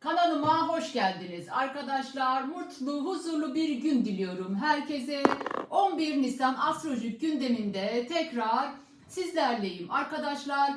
Kanalıma hoş geldiniz. Arkadaşlar mutlu, huzurlu bir gün diliyorum herkese. 11 Nisan astrolojik gündeminde tekrar sizlerleyim. Arkadaşlar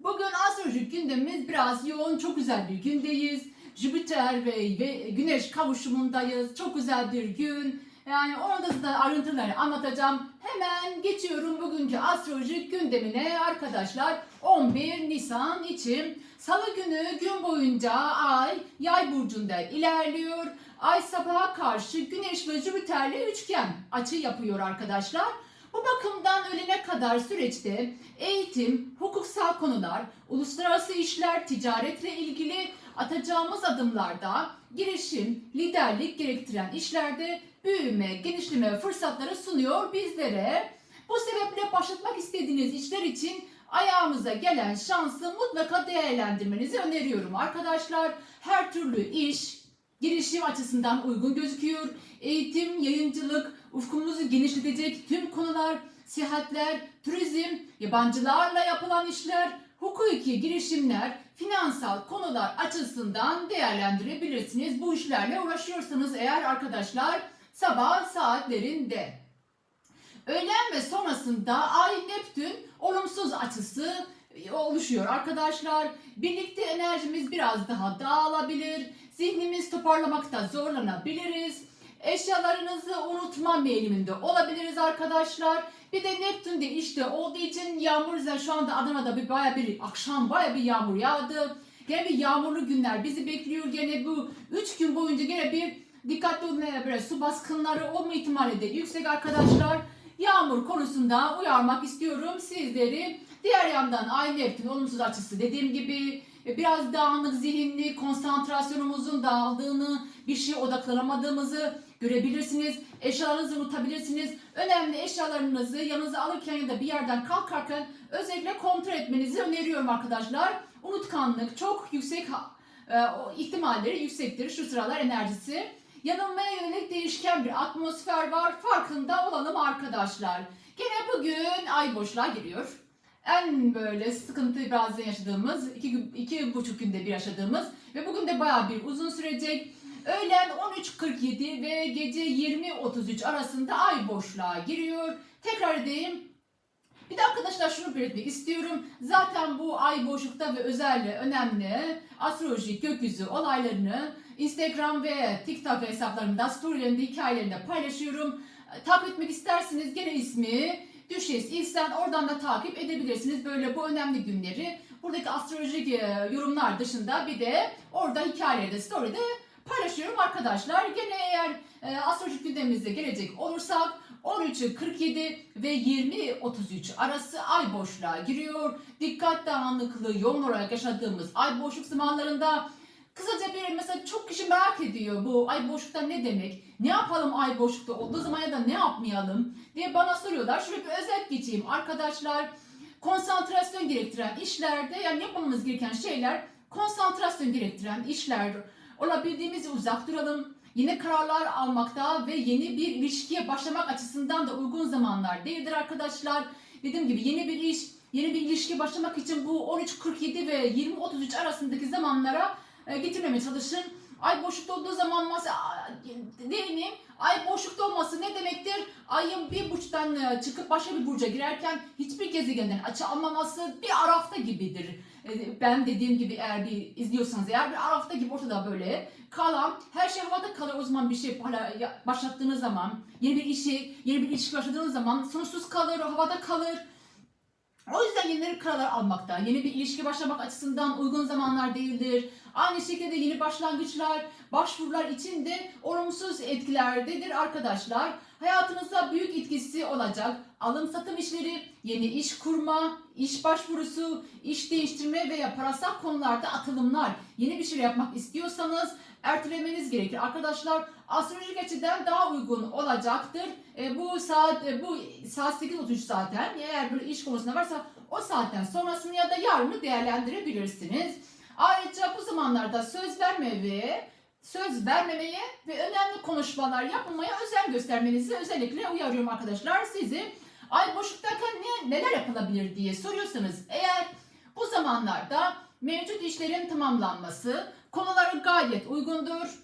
bugün astrolojik gündemimiz biraz yoğun, çok güzel bir gündeyiz. Jüpiter ve, Güneş kavuşumundayız. Çok güzel bir gün. Yani orada da ayrıntıları anlatacağım. Hemen geçiyorum bugünkü astrolojik gündemine arkadaşlar. 11 Nisan için Salı günü gün boyunca Ay Yay burcunda ilerliyor. Ay sabaha karşı Güneş ve Jüpiter'le üçgen açı yapıyor arkadaşlar. Bu bakımdan ölene kadar süreçte eğitim, hukuksal konular, uluslararası işler, ticaretle ilgili atacağımız adımlarda girişim, liderlik gerektiren işlerde büyüme, genişleme fırsatları sunuyor bizlere. Bu sebeple başlatmak istediğiniz işler için ayağımıza gelen şansı mutlaka değerlendirmenizi öneriyorum arkadaşlar. Her türlü iş, girişim açısından uygun gözüküyor. Eğitim, yayıncılık, ufkumuzu genişletecek tüm konular, seyahatler, turizm, yabancılarla yapılan işler, hukuki girişimler, finansal konular açısından değerlendirebilirsiniz. Bu işlerle uğraşıyorsanız eğer arkadaşlar sabah saatlerinde. Öğlen ve sonrasında Ay Neptün olumsuz açısı oluşuyor arkadaşlar. Birlikte enerjimiz biraz daha dağılabilir. Zihnimiz toparlamakta zorlanabiliriz. Eşyalarınızı unutma meyliminde olabiliriz arkadaşlar. Bir de Neptün de işte olduğu için yağmur yüzden şu anda Adana'da bir baya bir akşam baya bir yağmur yağdı. Gene bir yağmurlu günler bizi bekliyor. Gene bu 3 gün boyunca gene bir dikkatli olmaya böyle su baskınları olma ihtimali de yüksek arkadaşlar. Yağmur konusunda uyarmak istiyorum sizleri. Diğer yandan Ay Neptün olumsuz açısı dediğim gibi e, biraz dağınık zihinli, konsantrasyonumuzun dağıldığını, bir şeye odaklanamadığımızı görebilirsiniz. Eşyalarınızı unutabilirsiniz. Önemli eşyalarınızı yanınıza alırken ya da bir yerden kalkarken özellikle kontrol etmenizi öneriyorum arkadaşlar. Unutkanlık çok yüksek e, ihtimalleri yüksektir şu sıralar enerjisi. Yanılmaya yönelik değişken bir atmosfer var. Farkında olalım arkadaşlar. Gene bugün ay boşluğa giriyor. En böyle sıkıntı bazen yaşadığımız, iki, iki buçuk günde bir yaşadığımız ve bugün de bayağı bir uzun sürecek. Öğlen 13.47 ve gece 20.33 arasında ay boşluğa giriyor. Tekrar edeyim. Bir de arkadaşlar şunu belirtmek istiyorum. Zaten bu ay boşlukta ve özellikle önemli astrolojik gökyüzü olaylarını Instagram ve TikTok hesaplarımda, storylerimde, hikayelerinde paylaşıyorum. Takip etmek isterseniz gene ismi Düşes İhsan oradan da takip edebilirsiniz. Böyle bu önemli günleri. Buradaki astrolojik e, yorumlar dışında bir de orada hikayelerde, story'de paylaşıyorum arkadaşlar. Gene eğer e, astrolojik gündemimizde gelecek olursak 13'ü 47 ve 20-33 arası ay boşluğa giriyor. Dikkat dağınıklığı yoğun olarak yaşadığımız ay boşluk zamanlarında kısaca bir mesela çok kişi merak ediyor bu ay boşlukta ne demek? Ne yapalım ay boşlukta olduğu zaman ya da ne yapmayalım diye bana soruyorlar. Şöyle bir özet geçeyim arkadaşlar. Konsantrasyon gerektiren işlerde yani yapmamız gereken şeyler konsantrasyon gerektiren işler olabildiğimizce uzak duralım. Yeni kararlar almakta ve yeni bir ilişkiye başlamak açısından da uygun zamanlar değildir arkadaşlar. Dediğim gibi yeni bir iş, yeni bir ilişkiye başlamak için bu 13.47 ve 20.33 arasındaki zamanlara getirmemeye çalışın. Ay boşlukta olduğu zaman değilim. Ay boşlukta olması ne demektir? Ayın bir burçtan e, çıkıp başka bir burca girerken hiçbir gezegenden açı almaması bir arafta gibidir. E, Ben dediğim gibi eğer bir izliyorsanız eğer bir arafta gibi ortada böyle kalan her şey havada kalır o zaman bir şey başlattığınız zaman yeni bir işi yeni bir ilişki başladığınız zaman sonsuz kalır havada kalır. O yüzden yeni kararlar almakta, yeni bir ilişki başlamak açısından uygun zamanlar değildir. Aynı şekilde yeni başlangıçlar, başvurular için de olumsuz etkilerdedir arkadaşlar. Hayatınızda büyük etkisi olacak. Alım satım işleri, yeni iş kurma, iş başvurusu, iş değiştirme veya parasal konularda atılımlar. Yeni bir şey yapmak istiyorsanız ertelemeniz gerekir. Arkadaşlar astrolojik açıdan daha uygun olacaktır. E, bu saat e, bu saat 8.33 zaten. Eğer bir iş konusunda varsa o saatten sonrasını ya da yarını değerlendirebilirsiniz. Ayrıca bu zamanlarda söz verme ve söz vermemeye ve önemli konuşmalar yapmamaya özen göstermenizi özellikle uyarıyorum arkadaşlar sizi. Ay boşluktayken ne, neler yapılabilir diye soruyorsanız eğer bu zamanlarda mevcut işlerin tamamlanması, Konuları gayet uygundur.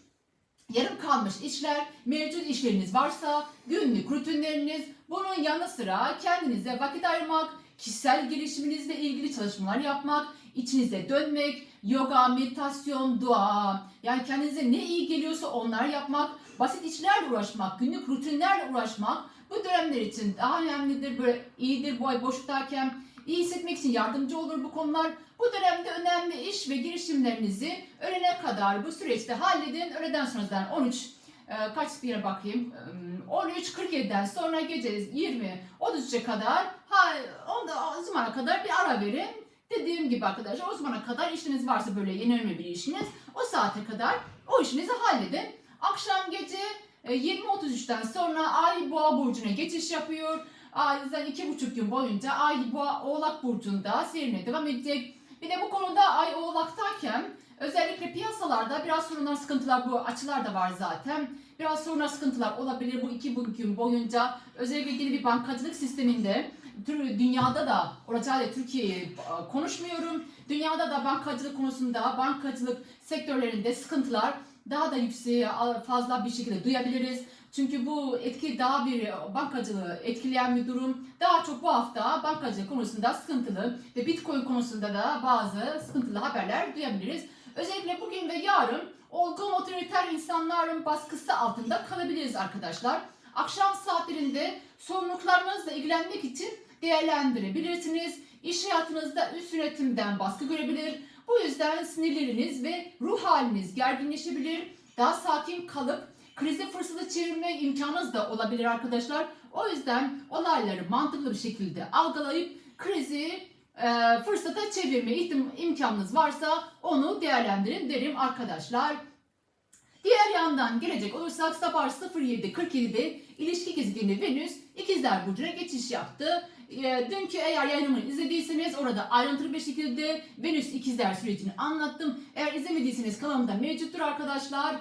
Yarım kalmış işler, mevcut işleriniz varsa günlük rutinleriniz, bunun yanı sıra kendinize vakit ayırmak, kişisel gelişiminizle ilgili çalışmalar yapmak, içinize dönmek, yoga, meditasyon, dua, yani kendinize ne iyi geliyorsa onlar yapmak, basit işlerle uğraşmak, günlük rutinlerle uğraşmak bu dönemler için daha önemlidir, böyle iyidir bu ay boşluktayken iyi hissetmek için yardımcı olur bu konular. Bu dönemde önemli iş ve girişimlerinizi öğlene kadar bu süreçte halledin. Öğleden sonradan 13 e, kaç bir bakayım. E, 13.47'den sonra gece 20 33'e kadar ha, onda o zamana kadar bir ara verin. Dediğim gibi arkadaşlar o zamana kadar işiniz varsa böyle yeni önemli bir işiniz o saate kadar o işinizi halledin. Akşam gece e, 20.33'ten sonra Ay Boğa burcuna geçiş yapıyor. Ay zaten iki buçuk gün boyunca Ay Boğa Oğlak burcunda seyrine devam edecek. Bir de bu konuda Ay Oğlak'tayken özellikle piyasalarda biraz sorunlar, sıkıntılar bu açılar da var zaten. Biraz sorunlar, sıkıntılar olabilir bu iki gün boyunca. Özellikle bir bankacılık sisteminde dünyada da olacağı Türkiye'yi konuşmuyorum. Dünyada da bankacılık konusunda, bankacılık sektörlerinde sıkıntılar daha da yükseğe a- fazla bir şekilde duyabiliriz. Çünkü bu etki daha bir bankacılığı etkileyen bir durum. Daha çok bu hafta bankacılık konusunda sıkıntılı ve Bitcoin konusunda da bazı sıkıntılı haberler duyabiliriz. Özellikle bugün ve yarın olgun otoriter insanların baskısı altında kalabiliriz arkadaşlar. Akşam saatlerinde sorumluluklarınızla ilgilenmek için değerlendirebilirsiniz. İş hayatınızda üst yönetimden baskı görebilir. Bu yüzden sinirleriniz ve ruh haliniz gerginleşebilir. Daha sakin kalıp krizi fırsatı çevirme imkanınız da olabilir arkadaşlar. O yüzden olayları mantıklı bir şekilde algılayıp krizi e, fırsata çevirme ihtim- imkanınız varsa onu değerlendirin derim arkadaşlar. Diğer yandan gelecek olursak sabah 07.47'de ilişki gezegeni Venüs İkizler Burcu'na geçiş yaptı. E, dünkü eğer yayınımı izlediyseniz orada ayrıntılı bir şekilde Venüs İkizler sürecini anlattım. Eğer izlemediyseniz kanalımda mevcuttur arkadaşlar.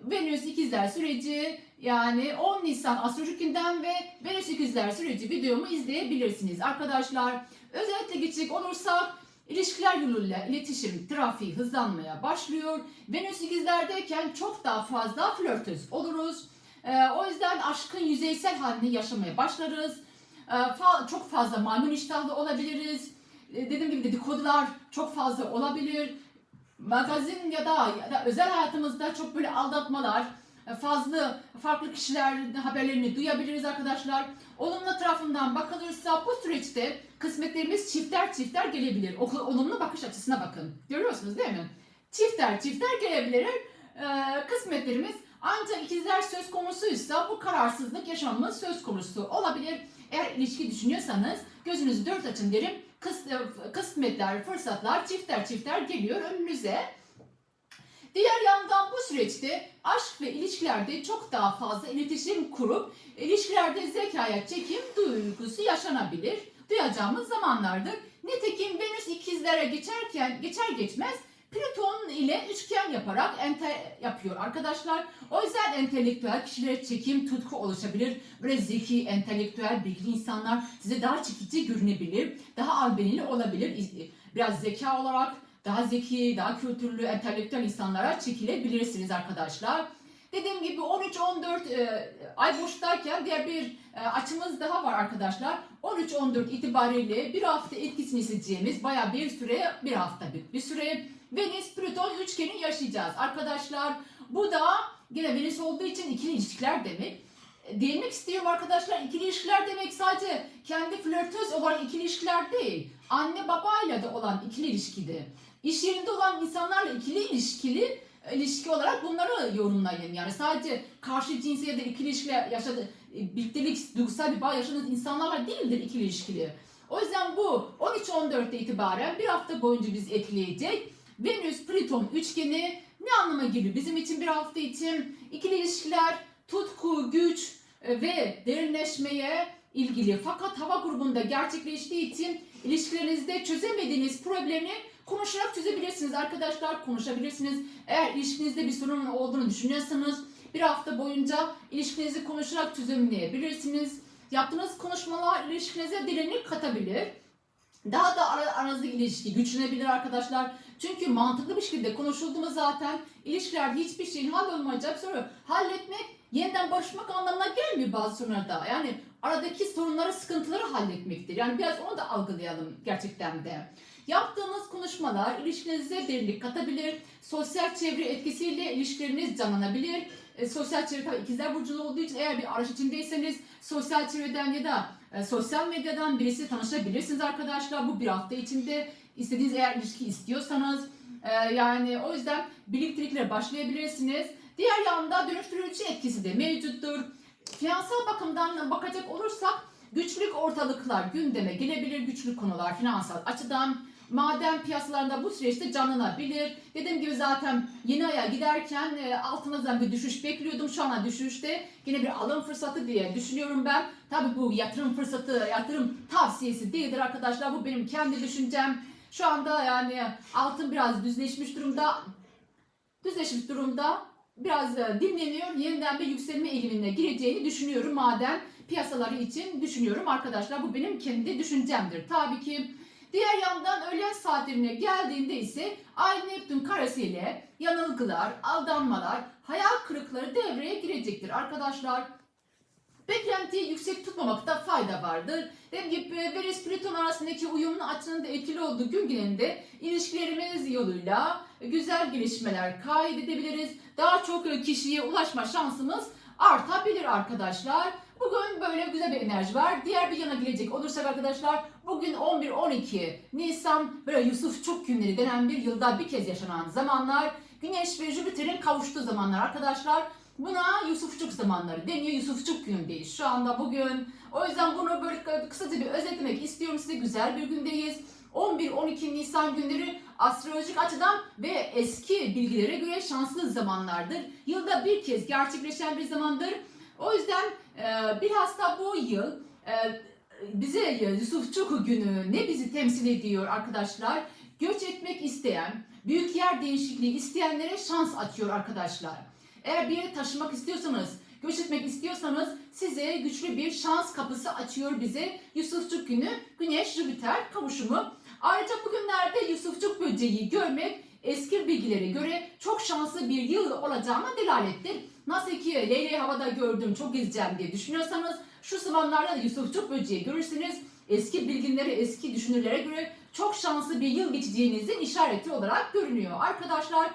Venüs İkizler süreci yani 10 Nisan astrolojik gündem ve Venüs İkizler süreci videomu izleyebilirsiniz arkadaşlar. Özellikle geçecek olursak ilişkiler yoluyla iletişim trafiği hızlanmaya başlıyor. Venüs ikizlerdeyken çok daha fazla flörtöz oluruz. Ee, o yüzden aşkın yüzeysel halini yaşamaya başlarız. Ee, çok fazla maymun iştahlı olabiliriz. Ee, dediğim gibi dedikodular çok fazla olabilir. Magazin ya da, ya da özel hayatımızda çok böyle aldatmalar, e, fazla farklı kişilerin haberlerini duyabiliriz arkadaşlar. Olumlu tarafından bakılırsa bu süreçte kısmetlerimiz çifter çifter gelebilir. Olumlu bakış açısına bakın. Görüyorsunuz değil mi? Çifter çifter gelebilir. Ee, kısmetlerimiz ancak ikizler söz konusuysa bu kararsızlık yaşamamız söz konusu olabilir. Eğer ilişki düşünüyorsanız gözünüzü dört açın derim. Kıs, e, kısmetler, fırsatlar çifter çifter geliyor önünüze. Diğer yandan bu süreçte aşk ve ilişkilerde çok daha fazla iletişim kurup ilişkilerde zekaya çekim duygusu yaşanabilir. Duyacağımız zamanlardır. Nitekim Venüs ikizlere geçerken geçer geçmez Plüton ile üçgen yaparak ente yapıyor arkadaşlar. O yüzden entelektüel kişilere çekim, tutku oluşabilir. Böyle zeki, entelektüel, bilgili insanlar size daha çekici görünebilir. Daha albenili olabilir. Biraz zeka olarak daha zeki, daha kültürlü, entelektüel insanlara çekilebilirsiniz arkadaşlar. Dediğim gibi 13-14 e, ay boştayken diğer bir e, açımız daha var arkadaşlar. 13-14 itibariyle bir hafta etkisini hissedeceğimiz baya bir süre, bir hafta bir, bir süre Venüs Plüton üçgeni yaşayacağız arkadaşlar. Bu da gene Venüs olduğu için ikili ilişkiler demek. E, Değinmek istiyorum arkadaşlar ikili ilişkiler demek sadece kendi flörtöz olan ikili ilişkiler değil. Anne babayla da olan ikili ilişkide. İş yerinde olan insanlarla ikili ilişkili ilişki olarak bunları yorumlayın. Yani sadece karşı cinsi ya da ikili ilişki yaşadı, e, birliktelik, duygusal bir bağ yaşadığınız insanlarla değildir ikili ilişkili. O yüzden bu 13-14'te itibaren bir hafta boyunca bizi etkileyecek. Venüs Plüton üçgeni ne anlama geliyor bizim için bir hafta için? ikili ilişkiler, tutku, güç e, ve derinleşmeye ilgili. Fakat hava grubunda gerçekleştiği için ilişkilerinizde çözemediğiniz problemi konuşarak çözebilirsiniz arkadaşlar. Konuşabilirsiniz. Eğer ilişkinizde bir sorun olduğunu düşünüyorsanız bir hafta boyunca ilişkinizi konuşarak çözümleyebilirsiniz. Yaptığınız konuşmalar ilişkinize derinlik katabilir. Daha da ara, aranızdaki ilişki güçlenebilir arkadaşlar. Çünkü mantıklı bir şekilde konuşulduğunda zaten ilişkilerde hiçbir şeyin hallolmayacak sonra halletmek yeniden barışmak anlamına gelmiyor bazı sorunlarda. Yani aradaki sorunları, sıkıntıları halletmektir. Yani biraz onu da algılayalım gerçekten de. Yaptığınız konuşmalar ilişkinize derinlik katabilir. Sosyal çevre etkisiyle ilişkileriniz canlanabilir. E, sosyal çevre tabii ikizler burcunda olduğu için eğer bir araç içindeyseniz sosyal çevreden ya da e, sosyal medyadan birisi tanışabilirsiniz arkadaşlar. Bu bir hafta içinde istediğiniz eğer ilişki istiyorsanız e, yani o yüzden birlikteliklere başlayabilirsiniz. Diğer yanda dönüştürücü etkisi de mevcuttur. Finansal bakımdan bakacak olursak güçlük ortalıklar gündeme gelebilir, güçlü konular finansal açıdan. Maden piyasalarında bu süreçte canlanabilir. Dediğim gibi zaten yeni aya giderken e, altınızdan bir düşüş bekliyordum. Şu anda düşüşte yine bir alım fırsatı diye düşünüyorum ben. Tabii bu yatırım fırsatı, yatırım tavsiyesi değildir arkadaşlar. Bu benim kendi düşüncem. Şu anda yani altın biraz düzleşmiş durumda. Düzleşmiş durumda. Biraz e, dinleniyor. Yeniden bir yükselme eğilimine gireceğini düşünüyorum maden piyasaları için düşünüyorum arkadaşlar. Bu benim kendi düşüncemdir. Tabii ki Diğer yandan öğlen saatlerine geldiğinde ise Ay Neptün karesi ile yanılgılar, aldanmalar, hayal kırıkları devreye girecektir arkadaşlar. Beklentiyi yüksek tutmamakta fayda vardır. Dediğim gibi Venüs Plüton arasındaki uyumun açının da etkili olduğu gün gününde ilişkilerimiz yoluyla güzel gelişmeler kaydedebiliriz. Daha çok kişiye ulaşma şansımız artabilir arkadaşlar. Bugün böyle güzel bir enerji var. Diğer bir yana gelecek olursak arkadaşlar bugün 11-12 Nisan böyle Yusufçuk günleri denen bir yılda bir kez yaşanan zamanlar. Güneş ve Jüpiter'in kavuştuğu zamanlar arkadaşlar. Buna Yusufçuk zamanları deniyor. Yusufçuk günündeyiz şu anda bugün. O yüzden bunu böyle kısaca bir özetlemek istiyorum size. Güzel bir gündeyiz. 11-12 Nisan günleri astrolojik açıdan ve eski bilgilere göre şanslı zamanlardır. Yılda bir kez gerçekleşen bir zamandır. O yüzden bilhassa bu yıl e, bize Yusufçuk günü ne bizi temsil ediyor arkadaşlar? Göç etmek isteyen, büyük yer değişikliği isteyenlere şans açıyor arkadaşlar. Eğer bir yere taşımak istiyorsanız, göç etmek istiyorsanız size güçlü bir şans kapısı açıyor bize Yusufçuk günü Güneş Jüpiter kavuşumu. Ayrıca bugünlerde Yusufçuk böceği görmek eski bilgilere göre çok şanslı bir yıl olacağına delalettir. Nasıl ki Leyleği havada gördüm çok gezeceğim diye düşünüyorsanız şu zamanlarda da Yusufçuk böceği görürsünüz. Eski bilginlere, eski düşünürlere göre çok şanslı bir yıl geçeceğinizin işareti olarak görünüyor. Arkadaşlar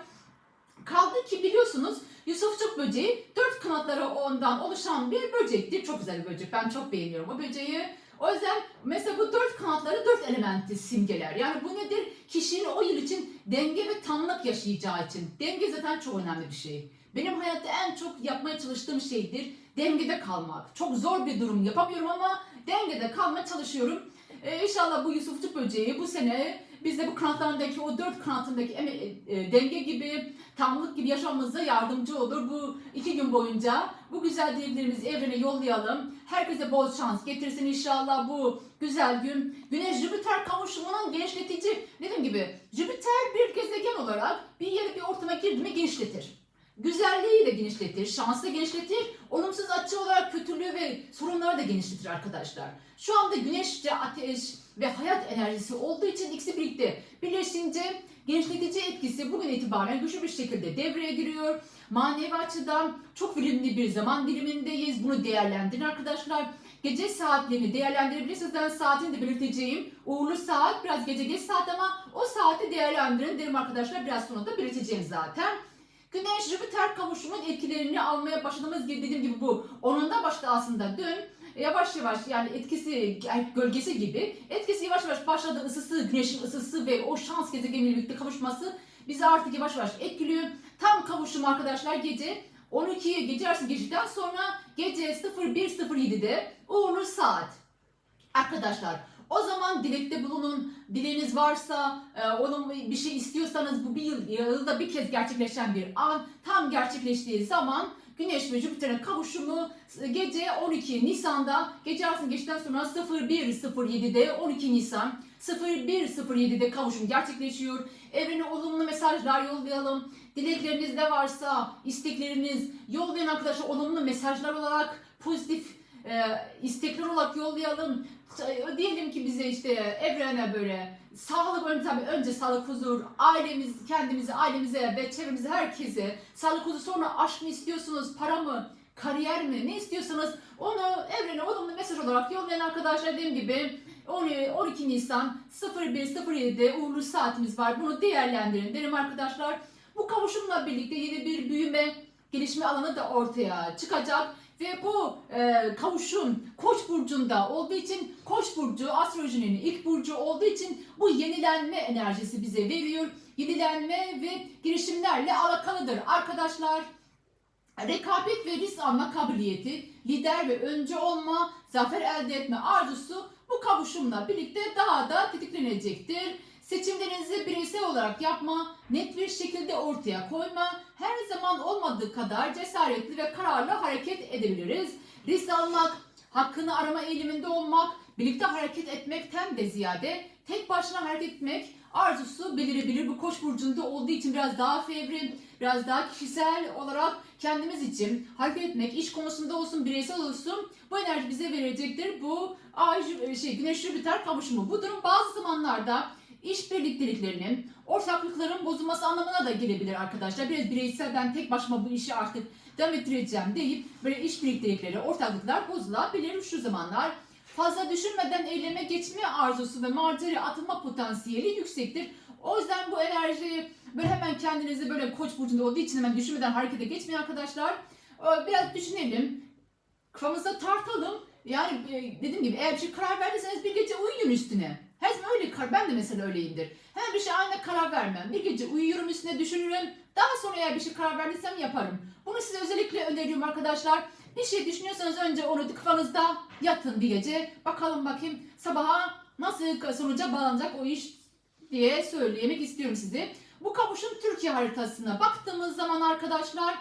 kaldı ki biliyorsunuz Yusufçuk böceği dört kanatları ondan oluşan bir böcektir. Çok güzel bir böcek. Ben çok beğeniyorum o böceği. O yüzden mesela bu dört kanatları dört elementi simgeler. Yani bu nedir? Kişinin o yıl için denge ve tamlık yaşayacağı için. Denge zaten çok önemli bir şey. Benim hayatta en çok yapmaya çalıştığım şeydir dengede kalmak. Çok zor bir durum yapamıyorum ama dengede kalmaya çalışıyorum. Ee, inşallah bu Yusufçuk böceği bu sene biz de bu kanatlarındaki o dört kanatındaki eme- e, denge gibi, tamlık gibi yaşamamıza yardımcı olur. Bu iki gün boyunca bu güzel dileklerimizi evrene yollayalım. Herkese bol şans getirsin inşallah bu güzel gün. Güneş Jüpiter kavuşumunun genişletici, dediğim gibi Jüpiter bir gezegen olarak bir yere bir ortama girdi mi genişletir. Güzelliği de genişletir, şansı da genişletir, olumsuz açı olarak kötülüğü ve sorunları da genişletir arkadaşlar. Şu anda güneş de ateş ve hayat enerjisi olduğu için ikisi birlikte birleşince genişletici etkisi bugün itibaren güçlü bir şekilde devreye giriyor. Manevi açıdan çok verimli bir zaman dilimindeyiz. Bunu değerlendirin arkadaşlar. Gece saatlerini değerlendirebilirsiniz. Ben saatini de belirteceğim. Uğurlu saat biraz gece geç saat ama o saati değerlendirin derim arkadaşlar. Biraz sonra da belirteceğim zaten. Güneş Jüpiter kavuşumunun etkilerini almaya başladığımız gibi dediğim gibi bu. Onun da başta aslında dün yavaş yavaş yani etkisi gölgesi gibi etkisi yavaş yavaş başladı ısısı güneşin ısısı ve o şans gezegeniyle birlikte kavuşması bizi artık yavaş yavaş etkiliyor. Tam kavuşum arkadaşlar gece 12'ye gece yarısı geçtikten sonra gece 01.07'de uğurlu saat. Arkadaşlar o zaman dilekte bulunun. Dileğiniz varsa, e, onun bir şey istiyorsanız bu bir yıl, yılda bir kez gerçekleşen bir an. Tam gerçekleştiği zaman Güneş ve Jüpiter'in kavuşumu gece 12 Nisan'da gece yarısını geçtikten sonra 01.07'de 12 Nisan 01.07'de kavuşum gerçekleşiyor. Evrene olumlu mesajlar yollayalım. Dilekleriniz de varsa, istekleriniz yollayın arkadaşlar olumlu mesajlar olarak pozitif e, istekler olarak yollayalım. Diyelim ki bize işte evrene böyle sağlık önce tabii önce sağlık huzur ailemiz kendimize ailemize ve çevremize herkese sağlık huzur sonra aşk mı istiyorsunuz para mı kariyer mi ne istiyorsanız onu evrene olumlu mesaj olarak yollayan arkadaşlar dediğim gibi 12 Nisan 01.07'de uğurlu saatimiz var. Bunu değerlendirin derim arkadaşlar. Bu kavuşumla birlikte yeni bir büyüme, gelişme alanı da ortaya çıkacak. Ve bu e, kavuşum Koç burcunda olduğu için Koç burcu astrolojinin ilk burcu olduğu için bu yenilenme enerjisi bize veriyor. Yenilenme ve girişimlerle alakalıdır arkadaşlar. Rekabet ve risk alma kabiliyeti, lider ve öncü olma, zafer elde etme arzusu bu kavuşumla birlikte daha da tetiklenecektir. Seçimlerinizi bireysel olarak yapma, net bir şekilde ortaya koyma, her zaman olmadığı kadar cesaretli ve kararlı hareket edebiliriz. Risk almak, hakkını arama eğiliminde olmak, birlikte hareket etmekten de ziyade tek başına hareket etmek arzusu belirebilir. Bu koç burcunda olduğu için biraz daha fevri, biraz daha kişisel olarak kendimiz için hareket etmek, iş konusunda olsun, bireysel olsun bu enerji bize verecektir. Bu ay şey güneş Jüpiter kavuşumu. Bu durum bazı zamanlarda iş birlikteliklerinin, ortaklıkların bozulması anlamına da gelebilir arkadaşlar. Biraz bireysel ben tek başıma bu işi artık devam ettireceğim deyip böyle iş birliktelikleri, ortaklıklar bozulabilir şu zamanlar. Fazla düşünmeden eyleme geçme arzusu ve marjeri atılma potansiyeli yüksektir. O yüzden bu enerjiyi böyle hemen kendinizi böyle koç burcunda olduğu için hemen düşünmeden harekete geçmeyin arkadaşlar. Ee, Biraz düşünelim. Kafamızda tartalım. Yani e, dediğim gibi eğer bir şey karar verdiyseniz bir gece uyuyun üstüne. Zaman öyle kar ben de mesela öyleyimdir. Hemen bir şey aynı karar vermem. Bir gece uyuyorum üstüne düşünürüm. Daha sonra eğer bir şey karar verdiysem yaparım. Bunu size özellikle öneriyorum arkadaşlar. Bir şey düşünüyorsanız önce onu kafanızda yatın bir gece. Bakalım bakayım sabaha nasıl sonuca bağlanacak o iş diye söylemek istiyorum size. Bu kavuşum Türkiye haritasına baktığımız zaman arkadaşlar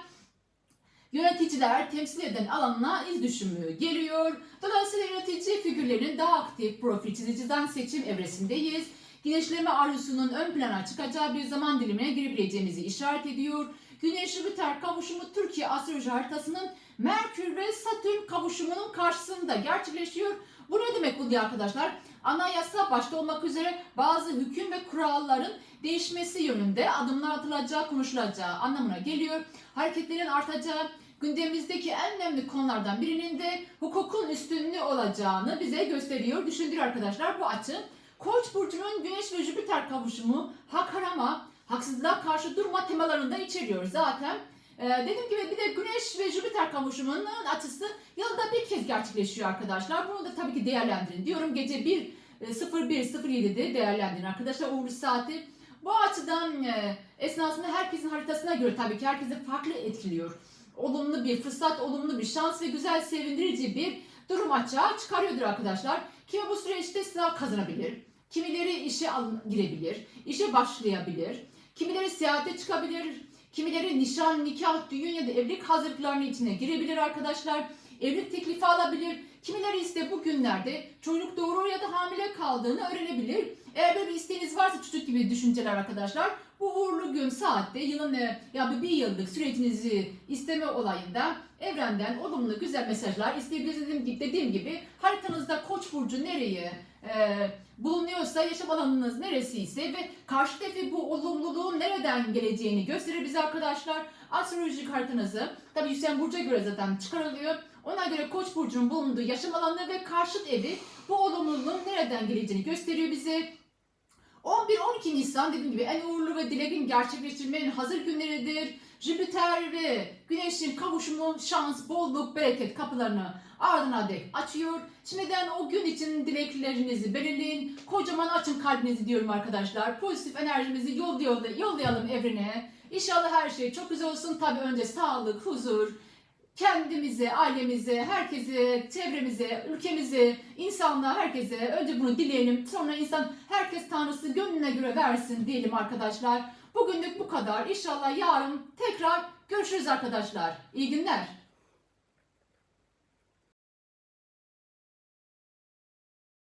yöneticiler temsil eden alanına iz düşümü geliyor. Dolayısıyla yönetici figürlerinin daha aktif profil çiziciden seçim evresindeyiz. Güneşleme arzusunun ön plana çıkacağı bir zaman dilimine girebileceğimizi işaret ediyor. Güneş Jüpiter kavuşumu Türkiye astroloji haritasının Merkür ve Satürn kavuşumunun karşısında gerçekleşiyor. Bu ne demek oluyor arkadaşlar? Anayasa başta olmak üzere bazı hüküm ve kuralların değişmesi yönünde adımlar atılacağı, konuşulacağı anlamına geliyor. Hareketlerin artacağı, gündemimizdeki en önemli konulardan birinin de hukukun üstünlüğü olacağını bize gösteriyor, düşündürüyor arkadaşlar bu açı. Koç burcunun Güneş ve Jüpiter kavuşumu hak arama, haksızlığa karşı durma temalarını da içeriyor zaten. Ee, dediğim gibi bir de Güneş ve Jüpiter kavuşumunun açısı yılda bir kez gerçekleşiyor arkadaşlar. Bunu da tabii ki değerlendirin diyorum. Gece 1 e, 01.07'de değerlendirin arkadaşlar uğurlu saati. Bu açıdan e, esnasında herkesin haritasına göre tabii ki herkese farklı etkiliyor. Olumlu bir fırsat, olumlu bir şans ve güzel sevindirici bir durum açığa çıkarıyordur arkadaşlar. Kimi bu süreçte sınav kazanabilir. Kimileri işe girebilir, işe başlayabilir. Kimileri seyahate çıkabilir. Kimileri nişan, nikah, düğün ya da evlilik hazırlıklarının içine girebilir arkadaşlar. Evlilik teklifi alabilir. Kimileri ise bu günlerde çocuk doğurur ya da hamile kaldığını öğrenebilir. Eğer böyle bir isteğiniz varsa çocuk gibi düşünceler arkadaşlar bu uğurlu gün saatte yılın e, ya bir yıllık sürecinizi isteme olayında evrenden olumlu güzel mesajlar isteyebilirsiniz. Dediğim gibi, dediğim gibi haritanızda koç burcu nereyi e, bulunuyorsa yaşam alanınız neresi ise ve karşı tarafi bu olumluluğun nereden geleceğini gösterir bize arkadaşlar. Astrolojik haritanızı tabi yükselen burca göre zaten çıkarılıyor. Ona göre koç burcunun bulunduğu yaşam alanı ve karşıt evi bu olumluluğun nereden geleceğini gösteriyor bize. 11-12 Nisan dediğim gibi en uğurlu ve dileğin gerçekleştirmenin hazır günleridir. Jüpiter ve Güneş'in kavuşumu şans, bolluk, bereket kapılarını ardına dek açıyor. Şimdiden o gün için dileklerinizi belirleyin. Kocaman açın kalbinizi diyorum arkadaşlar. Pozitif enerjimizi yol yolla, yollayalım evrene. İnşallah her şey çok güzel olsun. Tabii önce sağlık, huzur, kendimize, ailemize, herkese, çevremize, ülkemize, insanlığa, herkese önce bunu dileyelim. Sonra insan herkes Tanrısı gönlüne göre versin diyelim arkadaşlar. Bugünlük bu kadar. İnşallah yarın tekrar görüşürüz arkadaşlar. İyi günler.